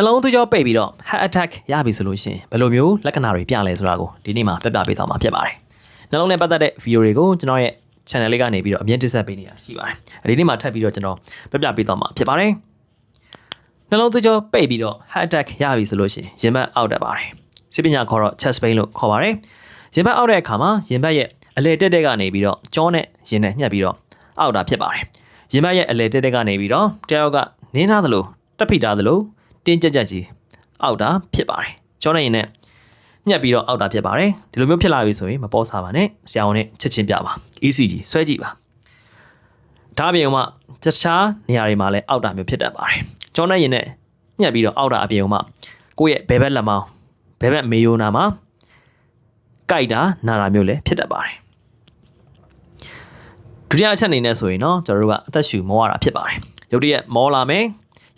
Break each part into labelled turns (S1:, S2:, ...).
S1: နှလုံးသွေးကြောပိတ်ပြီးတော့ heart attack ရပြီဆိုလို့ရှိရင်ဘယ်လိုမျိုးလက္ခဏာတွေပြလဲဆိုတာကိုဒီနေ့မှာပြပြပေးသွားမှာဖြစ်ပါတယ်နှလုံးနဲ့ပတ်သက်တဲ့ video တွေကိုကျွန်တော်ရဲ့ channel လေးကနေပြီးတော့အမြင့်တက်ဆက်ပေးနေတာရှိပါတယ်ဒီနေ့မှာထပ်ပြီးတော့ကျွန်တော်ပြပြပေးသွားမှာဖြစ်ပါတယ်နှလုံးသွေးကြောပိတ်ပြီးတော့ heart attack ရပြီဆိုလို့ရှိရင်ရင်ဘတ်အောက်တက်ပါတယ်စိတ်ပညာခေါ်တော့ chest pain လို့ခေါ်ပါတယ်ရင်ဘတ်အောက်တဲ့အခါမှာရင်ဘတ်ရဲ့အလေတက်တက်ကနေပြီးတော့ကြောနဲ့ရင်နဲ့ညှက်ပြီးတော့အောက်တာဖြစ်ပါတယ်ရင်ဘတ်ရဲ့အလေတက်တက်ကနေပြီးတော့တယောက်ကနင်းထားသလိုတက်ဖိထားသလို တင်းကြက်ကြက်ကြီးအောက်တာဖြစ်ပါတယ်ကြောနဲ့ရင်နဲ့ညှက်ပြီးတော့အောက်တာဖြစ်ပါတယ်ဒီလိုမျိုးဖြစ်လာပြီဆိုရင်မပေါ်စားပါနဲ့ဆရာဝန်နဲ့ချက်ချင်းပြပါ ECG ဆွဲကြည့်ပါဒါအပြင်မှာတခြားနေရာတွေမှာလည်းအောက်တာမျိုးဖြစ်တတ်ပါတယ်ကြောနဲ့ရင်နဲ့ညှက်ပြီးတော့အောက်တာအပြင်မှာကိုယ့်ရဲ့ဘဲဘက်လက်မောင်းဘဲဘက်မေယိုနာမှာကြိုက်တာနာတာမျိုးလည်းဖြစ်တတ်ပါတယ်ဒုတိယအချက်အနေနဲ့ဆိုရင်တော့ကျွန်တော်တို့ကအသက်ရှူမောရတာဖြစ်ပါတယ်ရုတ်တရက်မောလာမယ်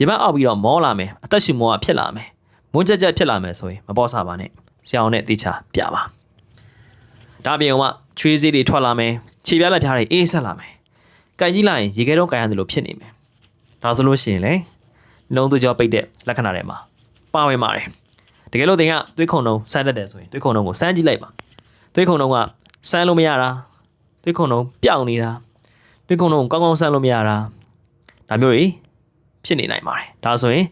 S1: ရေဘက်အောက်ပြီးတော့မောလာမယ်အသက်ရှူမောကဖြစ်လာမယ်မွန်းကြက်ကြက်ဖြစ်လာမယ်ဆိုရင်မပေါ်စားပါနဲ့ဆရာအောင်နဲ့တေချာပြပါဒါပြင်ကချွေးစေးတွေထွက်လာမယ်ခြေပြားလက်ပြားတွေအေးဆက်လာမယ်ကြိုက်ကြီးလိုက်ရင်ရေခဲတော့ကြိုင်ရတယ်လို့ဖြစ်နေမယ်ဒါဆိုလို့ရှိရင်လေနှလုံးသွေးကြောပိတ်တဲ့လက္ခဏာတွေမှာပါဝင်ပါတယ်တကယ်လို့သင်ကသွေးခုန်လုံးဆန်းတတ်တယ်ဆိုရင်သွေးခုန်လုံးကိုဆန်းကြည့်လိုက်ပါသွေးခုန်လုံးကဆန်းလို့မရတာသွေးခုန်လုံးပျောက်နေတာသွေးခုန်လုံးကိုကောင်းကောင်းဆန်းလို့မရတာဒါမျိုးတွေ ဖြစ်နေနိုင်ပါတယ်ဒါဆိုရင်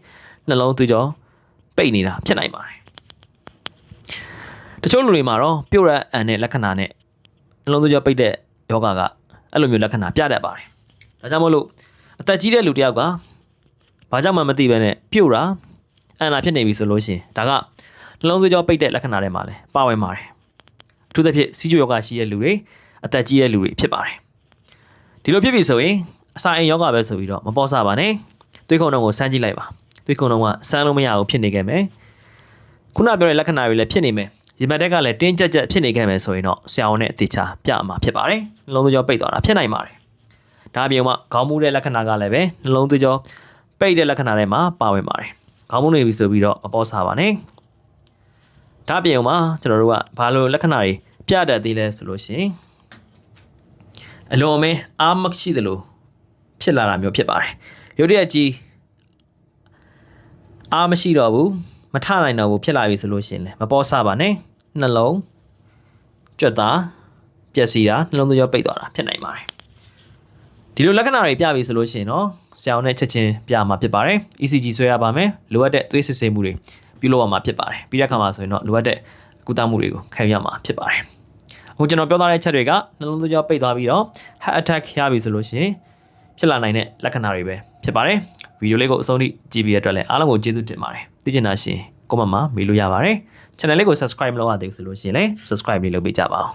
S1: နှလုံးသွေးကြောပိတ်နေတာဖြစ်နိုင်ပါတယ်တချို့လူတွေမှာတော့ပြုတ်ရက်အန်တဲ့လက္ခဏာနဲ့နှလုံးသွေးကြောပိတ်တဲ့ယောဂကအဲ့လိုမျိုးလက္ခဏာပြတတ်ပါတယ်ဒါကြောင့်မို့လို့အသက်ကြီးတဲ့လူတစ်ယောက်ကဘာကြောင့်မှမသိဘဲနဲ့ပြုတ်တာအန်လာဖြစ်နေပြီဆိုလို့ရှိရင်ဒါကနှလုံးသွေးကြောပိတ်တဲ့လက္ခဏာတွေမှာလည်းပါဝင်ပါတယ်အထူးသဖြင့်စီးကျိုယောဂရှိတဲ့လူတွေအသက်ကြီးတဲ့လူတွေဖြစ်ပါတယ်ဒီလိုဖြစ်ပြီဆိုရင်အစာအိမ်ယောဂပဲဆိုပြီးတော့မပေါ်စားပါနဲ့ သွေးခုန်တော့ကိုစမ်းကြည့်လိုက်ပါသွေးခုန်တော့ကစမ်းလို့မရဘူးဖြစ်နေခဲ့မယ်ခုနပြောတဲ့လက္ခဏာတွေလည်းဖြစ်နေမယ်ရေမတ်တက်ကလည်းတင်းကြပ်ကြပ်ဖြစ်နေခဲ့မယ်ဆိုရင်တော့ဆရာဝန်နဲ့အသေးချာပြမှာဖြစ်ပါတယ်နှလုံးသွေးကြောပိတ်သွားတာဖြစ်နိုင်ပါတယ်ဒါအပြင်မှာခေါင်းမူးတဲ့လက္ခဏာကလည်းပဲနှလုံးသွေးကြောပိတ်တဲ့လက္ခဏာတွေမှာပါဝင်ပါတယ်ခေါင်းမူးနေပြီဆိုပြီးတော့မပေါ်စားပါနဲ့ဒါအပြင်မှာကျွန်တော်တို့ကဘာလို့လက္ခဏာတွေပြတတ်သေးလဲဆိုလို့ရှိရင်အလွန်အမင်းအားမရှိသလိုဖြစ်လာတာမျိုးဖြစ်ပါတယ် ရုတ်တရက်ကြီးအားမရှိတော့ဘူးမထနိုင်တော့ဘူးဖြစ်လာပြီဆိုလို့ရှိရင်လည်းမပေါ်ဆပါနဲ့နှလုံးကြွက်သားပျက်စီးတာနှလုံးသွေးကြောပိတ်သွားတာဖြစ်နိုင်ပါတယ်ဒီလိုလက္ခဏာတွေပြပြီဆိုလို့ရှိရင်တော့ဆရာဝန်နဲ့ချက်ချင်းပြမှာဖြစ်ပါတယ် ECG ဆွဲရပါမယ်လိုအပ်တဲ့သွေးစစ်ဆေးမှုတွေပြုလုပ်ရမှာဖြစ်ပါတယ်ပြီးတဲ့အခါမှာဆိုရင်တော့လိုအပ်တဲ့ကုသမှုတွေကိုခံယူရမှာဖြစ်ပါတယ်အခုကျွန်တော်ပြောထားတဲ့ချက်တွေကနှလုံးသွေးကြောပိတ်သွားပြီးတော့ heart attack ရပြီဆိုလို့ရှိရင် ဖြစ်လာနိုင်တဲ့လက္ခဏာတွေပဲဖြစ်ပါတယ်ဗီဒီယိုလေးကိုအဆုံးထိကြည့်ပြီးရတဲ့အတွက်လည်းအားလုံးကိုကျေးဇူးတင်ပါတယ်သိချင်တာရှင် comment မှာမေးလို့ရပါတယ် channel လေးကို subscribe မလုပ်ရသေးဘူးဆိုလို့ရှိရင်လည်း subscribe လေးလုပ်ပေးကြပါဦး